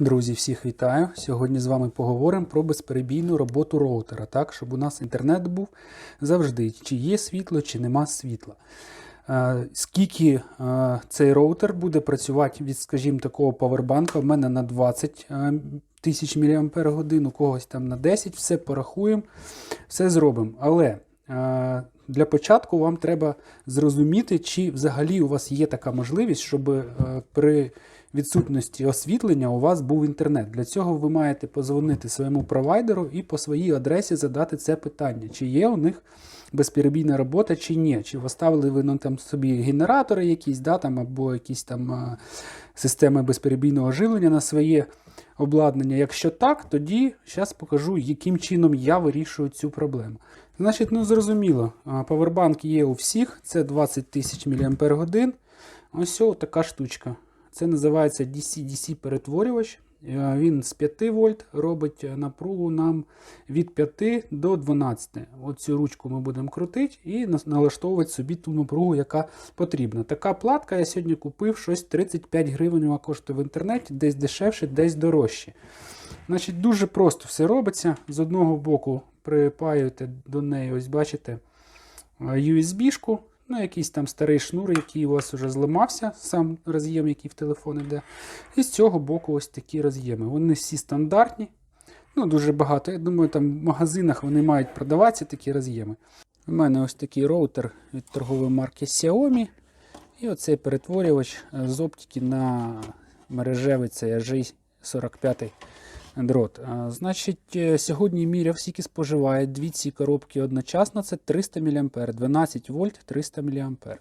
Друзі, всіх вітаю! Сьогодні з вами поговоримо про безперебійну роботу роутера, так, щоб у нас інтернет був завжди, чи є світло, чи нема світла. Е, Скільки е, цей роутер буде працювати від, скажімо, такого павербанка, в мене на 20 е, тисяч мАч, у когось там на 10, все порахуємо, все зробимо. Але для початку вам треба зрозуміти, чи взагалі у вас є така можливість, щоб при відсутності освітлення у вас був інтернет. Для цього ви маєте позвонити своєму провайдеру і по своїй адресі задати це питання, чи є у них безперебійна робота, чи ні. Чи поставили ви ну, там собі генератори якісь, да, там, або якісь там системи безперебійного живлення на своє обладнання. Якщо так, тоді зараз покажу, яким чином я вирішую цю проблему. Значить, ну зрозуміло, а, павербанк є у всіх, це 20 тисяч мАч. Ось така штучка. Це називається DC-DC перетворювач. Е, Він з 5 вольт робить напругу нам від 5 до 12. Оцю ручку ми будемо крутити і налаштовувати собі ту напругу, яка потрібна. Така платка я сьогодні купив щось 35 гривень вона коштує в інтернеті, десь дешевше, десь дорожче. Значить, дуже просто все робиться. З одного боку припаюєте до неї, ось бачите, е, USB-шку, ну, якийсь там старий шнур, який у вас вже зламався, сам роз'єм, який в телефон йде. І з цього боку ось такі роз'єми. Вони всі стандартні. Ну, дуже багато. Я думаю, там в магазинах вони мають продаватися такі роз'єми. У мене ось такий роутер від торгової марки Xiaomi. І оцей перетворювач з оптики на мережевий це AJ45 дрот. Значить, е, сьогодні міряв, скільки споживає дві ці коробки одночасно. Це 300 мА, 12 вольт 300 мА.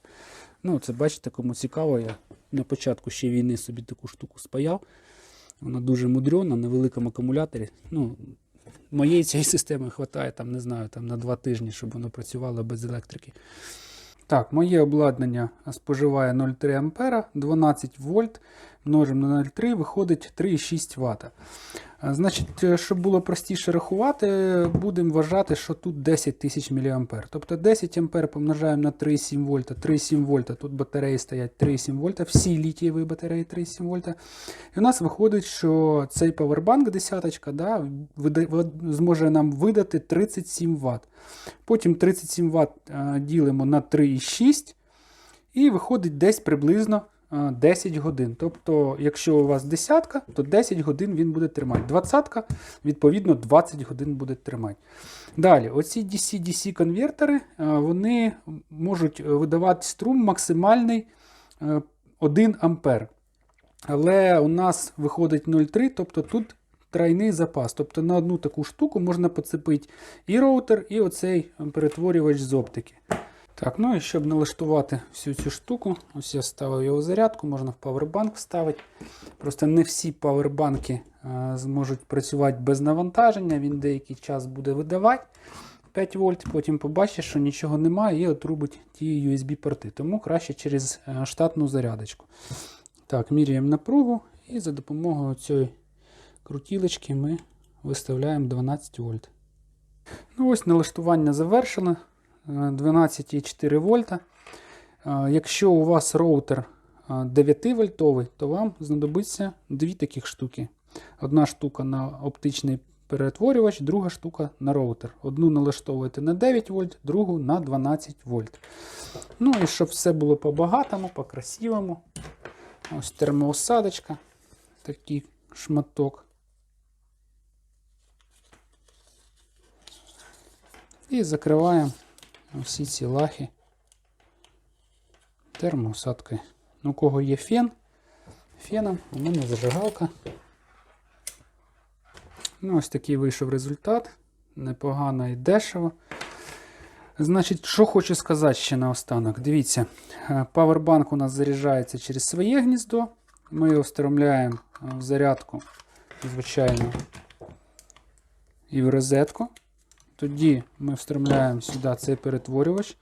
Ну, це бачите, кому цікаво. Я на початку ще війни собі таку штуку спаяв. Вона дуже мудрена, на великому акумуляторі. Ну, моєї цієї системи вистачає, там, не знаю, там, на 2 тижні, щоб воно працювало без електрики. Так, моє обладнання споживає 0,3 ампера, 12 вольт, множимо на 0,3, виходить 3,6 Вт. Значить, е, щоб було простіше рахувати, будемо вважати, що тут 10 тисяч мА. Тобто 10 А помножаємо на 3,7 вольта, 3,7 вольта, тут батареї стоять 3,7 вольта, всі літієві батареї 3,7 вольта. І у нас виходить, що цей павербанк десяточка да, зможе нам видати 37 Вт. Потім 37 Вт е, ділимо на 3,6 і виходить десь приблизно 10 годин. Тобто, якщо у вас десятка, то 10 годин він буде тримати. Двадцятка, відповідно, 20 годин буде тримати. Далі, оці DC-DC конвертери, вони можуть видавати струм максимальний е, 1 ампер. Але у нас виходить 0,3, тобто тут тройний запас. Тобто на одну таку штуку можна поцепити і роутер, і оцей перетворювач з оптики. Так, ну і щоб налаштувати всю цю штуку, ось я ставив його в зарядку, можна в павербанк вставити. Просто не всі павербанки е, зможуть працювати без навантаження, він деякий час буде видавати 5 вольт, потім побачиш, що нічого немає і отрубить ті USB-порти. Тому краще через е, штатну зарядочку. Так, міряємо напругу і за допомогою цієї крутілочки ми виставляємо 12 вольт. Ну ось налаштування завершено. Е, 12,4 вольта. Якщо у вас роутер 9 вольтовий, то вам знадобиться дві таких штуки. Одна штука на оптичний перетворювач, друга штука на роутер. Одну налаштовуєте на 9 вольт, другу на 12 вольт. Ну і щоб все було по-багатому, по-красивому. Ось термоосадочка, такий шматок. І закриваємо всі ці лахи термоосадкою. Ну, у кого є фен, феном, у мене зажигалка. Ну, ось такий вийшов результат. Непогано і дешево. Значить, що хочу сказати ще наостанок. Дивіться, е, павербанк у нас заряджається через своє гніздо. Ми його встромляємо е, в зарядку, звичайно, і в розетку. Тоді ми встромляємо сюди цей перетворювач.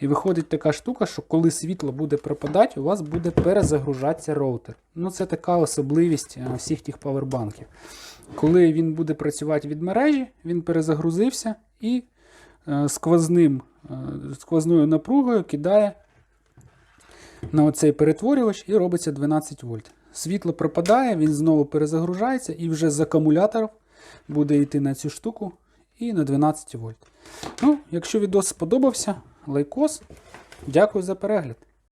І виходить така штука, що коли світло буде пропадати, у вас буде перезагружатися роутер. Ну, це така особливість е, всіх тих павербанків. Коли він буде працювати від мережі, він перезагрузився і е, сквозним, е, сквозною напругою кидає на оцей перетворювач і робиться 12 вольт. світло пропадає, він знову перезагружається і вже з акумуляторів буде йти на цю штуку і на 12 вольт. Ну, якщо відео сподобався, лайкос. Дякую за перегляд.